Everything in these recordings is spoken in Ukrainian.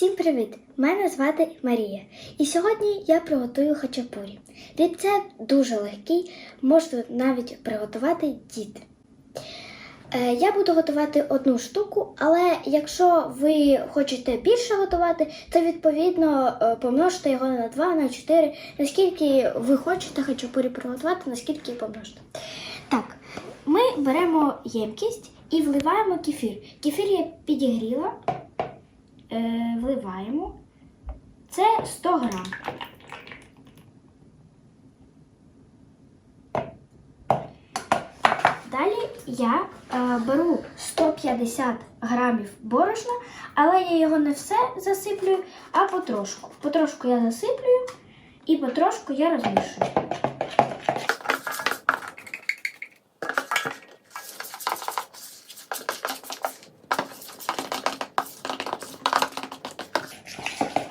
Всім привіт! Мене звати Марія. І сьогодні я приготую хачапурі. Рецепт дуже легкий, можна навіть приготувати діти. Е, Я буду готувати одну штуку, але якщо ви хочете більше готувати, то відповідно е, помножте його на 2, на 4, наскільки ви хочете хачапурі приготувати, наскільки помножте. Так, ми беремо ємкість і вливаємо кефір. Кефір я підігріла е, вливаємо. Це 100 грам. Далі я е, беру 150 грамів борошна, але я його не все засиплюю, а потрошку. Потрошку я засиплюю і потрошку я розмішую.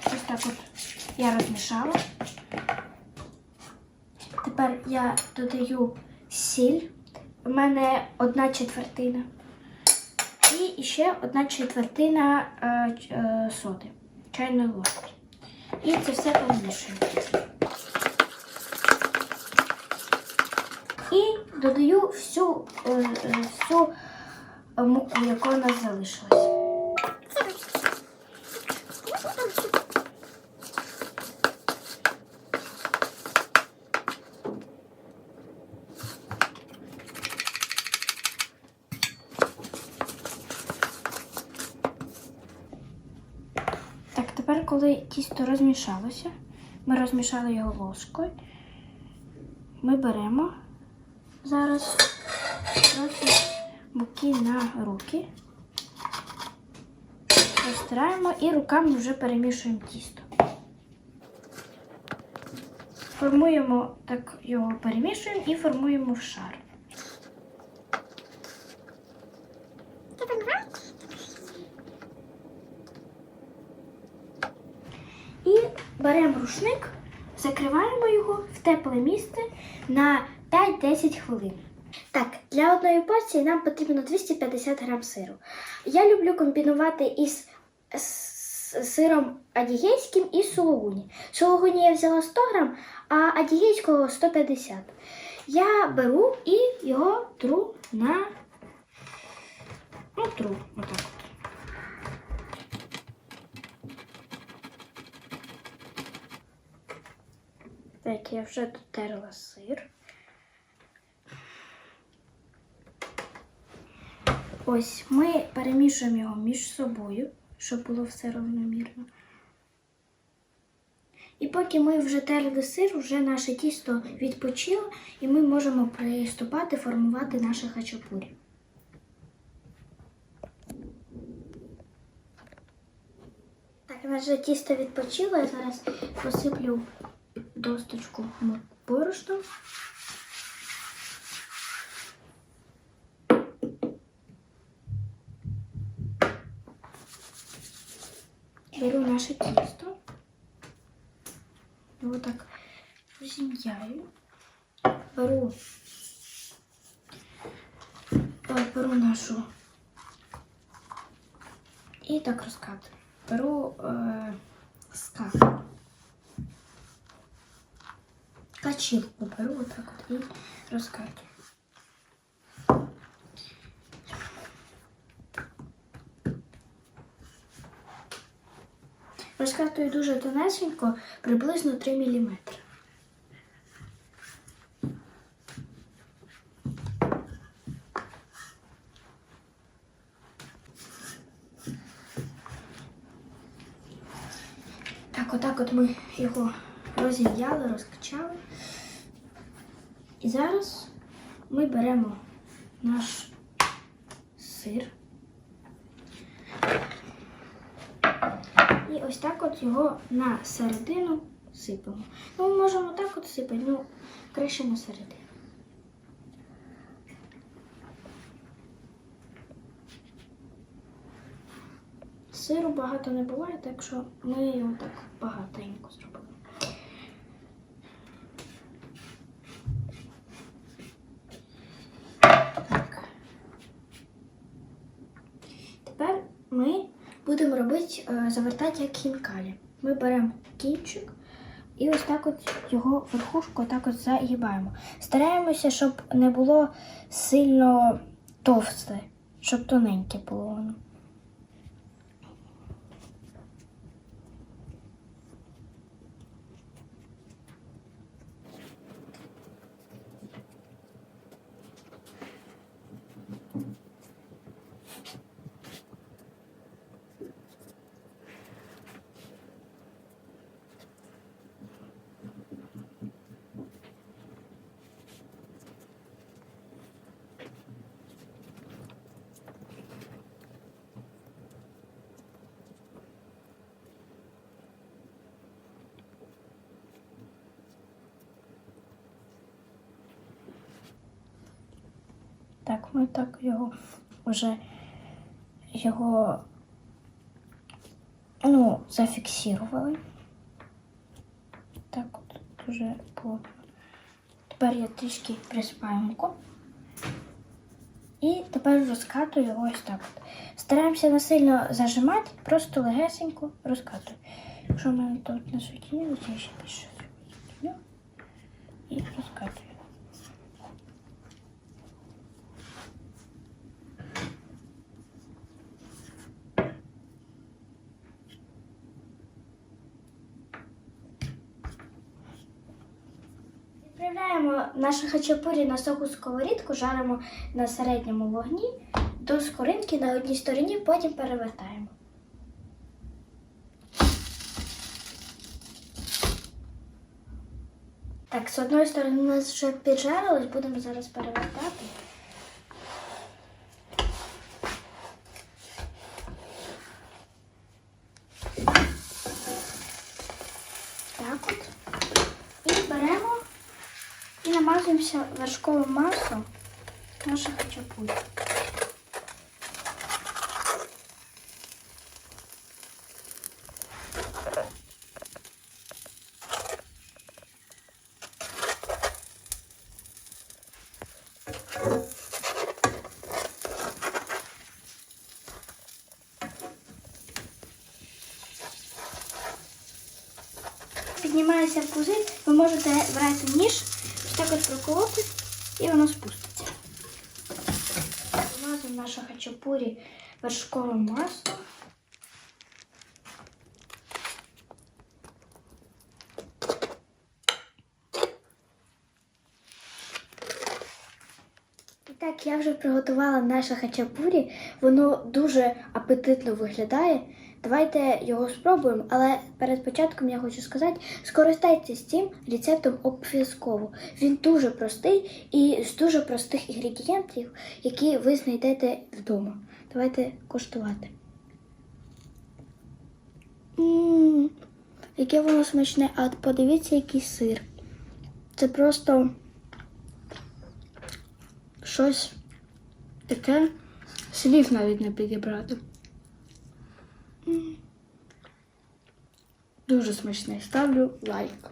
Ось так от я розмішала. Тепер я додаю сіль. У мене одна четвертина. І ще одна четвертина е, е, соди, чайної ложки. І це все перемішую. І додаю всю, е, всю муку, яка у нас залишилась. Так, тепер, коли тісто розмішалося, ми розмішали його ложкою. Ми беремо зараз трохи муки на руки, розтираємо і руками вже перемішуємо тісто. Формуємо так його перемішуємо і формуємо в шар. І беремо рушник, закриваємо його в тепле місце на 5-10 хвилин. Так, для одної порції нам потрібно 250 грам сиру. Я люблю комбінувати із сиром адігейським і сулугуні. Сулугуні я взяла 100 грам, а адігейського 150. Я беру і його тру на ну, тру, отак. Так, я вже дотерла сир. Ось ми перемішуємо його між собою, щоб було все рівномірно. І поки ми вже терли сир, вже наше тісто відпочило, і ми можемо приступати формувати наше хачапурі. Так, наше тісто відпочило, я зараз посиплю досточку м- борошном. Беру наше тісто. Його так розім'яю. Беру, е, беру нашу і так розкатую. Беру е, скатку. Качілку беру отак от і розкатую. Розкатую дуже тонесенько, приблизно 3 мм. Так, отак от ми його розім'яли, розкачали. І зараз ми беремо наш сир. І ось так от його на середину сипемо. Ну, ми можемо так от сипати, ну, краще на середину. Сиру багато не буває, так що ми його так багатенько зробимо. Так. Тепер ми будемо робити, е, завертати як хінкалі. Ми беремо кінчик і ось так от його верхушку так от загибаємо. Стараємося, щоб не було сильно товсте, щоб тоненьке було воно. Так, ми так його вже його ну, зафіксували. Так от дуже плотно. Тепер я трішки присипаю. І тепер розкатую його ось так. От. Стараємося не сильно зажимати, просто легесенько розкатую. Якщо в мене тут на суті, я ще більше зроблю. Відправляємо наші хачапурі на соку сковорідку, жаримо на середньому вогні до скоринки на одній стороні, потім перевертаємо. Так, з одної сторони у нас вже піджарилось, будемо зараз перевертати. і намазуємося вершковим маслом наших хачапурі. Піднімається пузир, ви можете брати ніж, ось так от проколоти, і воно спуститься. Вмазуємо нашу хачапурі вершковим маслом. Так, я вже приготувала наше хачапурі. Воно дуже апетитно виглядає. Давайте його спробуємо, але перед початком я хочу сказати, скористайтеся цим рецептом обов'язково. Він дуже простий і з дуже простих інгредієнтів, які ви знайдете вдома. Давайте коштувати. Ммм, яке воно смачне, а подивіться, який сир. Це просто щось таке слів навіть не підібрати. Дуже смачний. Ставлю лайк.